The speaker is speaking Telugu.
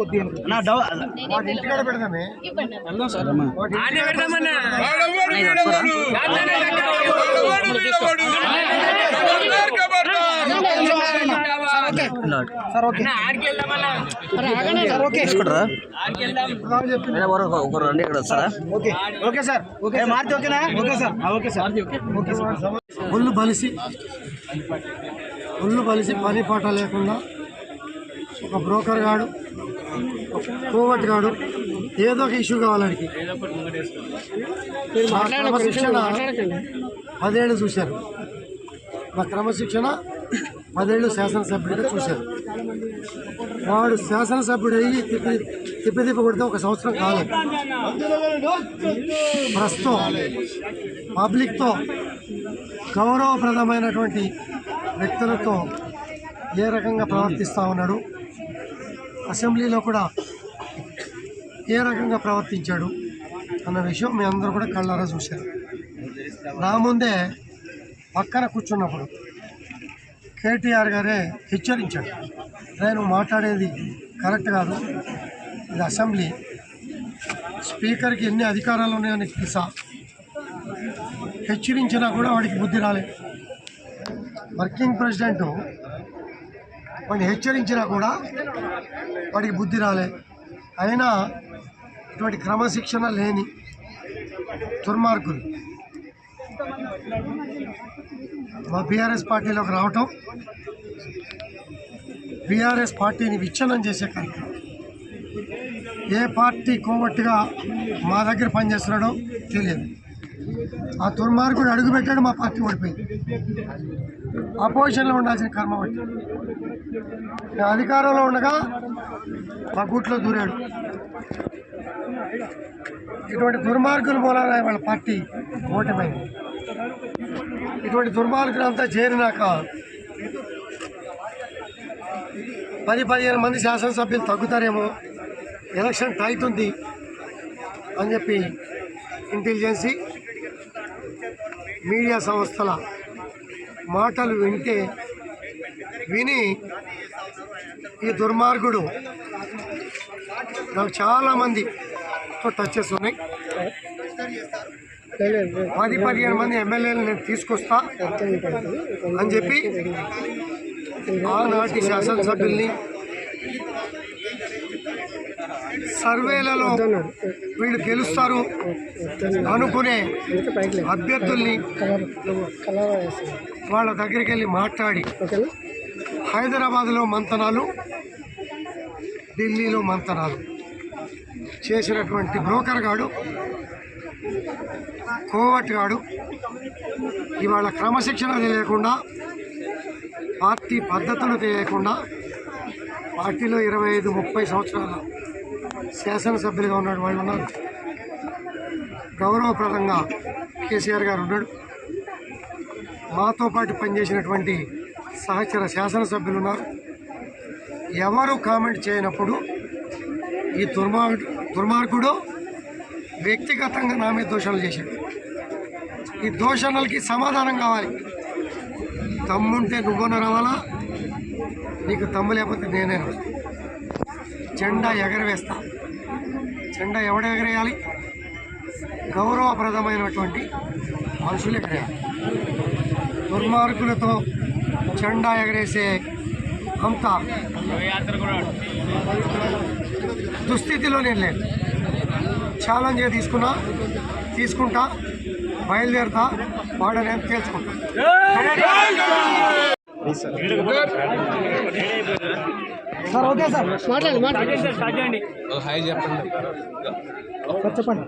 కొద్దిగా నా డౌ వాటి ఇంటికాడ పెడదామే వెళ్దాం sir. Sir okay. Sir okay. ఒకరు రండి ఇక్కడ వస్తారా? ఓకే. Okay sir. ఓకే మార్చి ఓకేనా? Okay sir. Okay sir. Okay sir. ఒళ్ళు బలిసి. ఒళ్ళు బలిసి పని పాట లేకుండా ఒక బ్రోకర్ గాడు కోవట్ గాడు ఏదో ఒక ఇష్యూ కావాలడికి మా క్రమశిక్షణ పదేళ్ళు చూశారు. మా క్రమశిక్షణ పదేళ్ళు శాసనసభ్యుడిగా చూశారు. వాడు శాసనసభ్యుడు అయ్యి తిప్పి తిప్పి తిప్పి కొడితే ఒక సంవత్సరం కాలేదు. ప్రస్తుతం పబ్లిక్తో గౌరవప్రదమైనటువంటి వ్యక్తులతో ఏ రకంగా ప్రవర్తిస్తూ ఉన్నాడు? అసెంబ్లీలో కూడా ఏ రకంగా ప్రవర్తించాడు అన్న విషయం మీ అందరూ కూడా కళ్ళారా చూశారు. నా ముందే పక్కన కూర్చున్నప్పుడు కేటీఆర్ గారే హెచ్చరించాడు. నేను మాట్లాడేది కరెక్ట్ కాదు. ఇది అసెంబ్లీ. స్పీకర్కి ఎన్ని అధికారాలు ఉన్నాయో తెలుసా? హెచ్చరించినా కూడా వాడికి బుద్ధి రాలేదు. వర్కింగ్ ప్రెసిడెంట్ వాడిని హెచ్చరించినా కూడా వాడికి బుద్ధి రాలే. అయినా ఇటువంటి క్రమశిక్షణ లేని దుర్మార్గులు మా బీఆర్ఎస్ పార్టీలోకి రావటం బీఆర్ఎస్ పార్టీని విచ్ఛిన్నం చేసే కార్యక్రమం. ఏ పార్టీ కోవట్టుగా మా దగ్గర పనిచేస్తున్నాడో తెలియదు. ఆ దుర్మార్గుడు అడుగుపెట్టాడు మా పార్టీ ఓడిపోయింది. అపోజిషన్లో ఉండాల్సిన కర్మ బట్టి అధికారంలో ఉండగా మా గూట్లో దూరాడు. ఇటువంటి దుర్మార్గుల మూలాన వాళ్ళ పార్టీ ఓటమైంది. ఇటువంటి దుర్మార్గులంతా చేరినాక పది పదిహేను మంది శాసనసభ్యులు తగ్గుతారేమో ఎలక్షన్ టైట్ ఉంది అని చెప్పి ఇంటెలిజెన్సీ మీడియా సంస్థల మాటలు వింటే విని ఈ దుర్మార్గుడు నాకు చాలామందితో టచ్ చేస్తున్నాయి. పది పదిహేను మంది ఎమ్మెల్యేలు నేను తీసుకొస్తా అని చెప్పి ఆనాటి శాసనసభ్యుల్ని సర్వేలలో వీళ్ళు గెలుస్తారు అనుకునే అభ్యర్థుల్ని వాళ్ళ దగ్గరికి వెళ్ళి మాట్లాడి హైదరాబాద్లో మంతనాలు ఢిల్లీలో మంతనాలు చేసినటువంటి బ్రోకర్ గాడు కోవట్ గాడు ఇవాళ క్రమశిక్షణ తెలియకుండా పార్టీ పద్ధతులు తెలియకుండా పార్టీలో ఇరవై ఐదు ముప్పై సంవత్సరాల శాసనసభ్యులుగా ఉన్నాడు వాళ్ళు ఉన్నారు గౌరవప్రదంగా కేసీఆర్ గారు ఉన్నాడు. మాతో పాటు పనిచేసినటువంటి సహచర శాసనసభ్యులు ఉన్నారు. ఎవరు కామెంట్ చేయనప్పుడు ఈ దుర్మార్ దుర్మార్గుడు వ్యక్తిగతంగా నా మీద దోషణలు చేశాడు. ఈ దోషణలకి సమాధానం కావాలి. తమ్ముంటే నువ్వన రావాలా నీకు తమ్ము లేకపోతే నేనే జెండా ఎగరవేస్తా. జెండా ఎవడ ఎగరేయాలి? గౌరవప్రదమైనటువంటి మనుషులు ఎగరేయాలి. దుర్మార్గులతో జెండా ఎగరేసే అంత దుస్థితిలో నేను లేదు ఛాలెంజ్గా తీసుకున్నా తీసుకుంటా బయలుదేరుతా వాడు నేను తేల్చుకుంటా సార్ ఓకే సార్. హాయ్ చెప్పండి. సార్ చెప్పండి.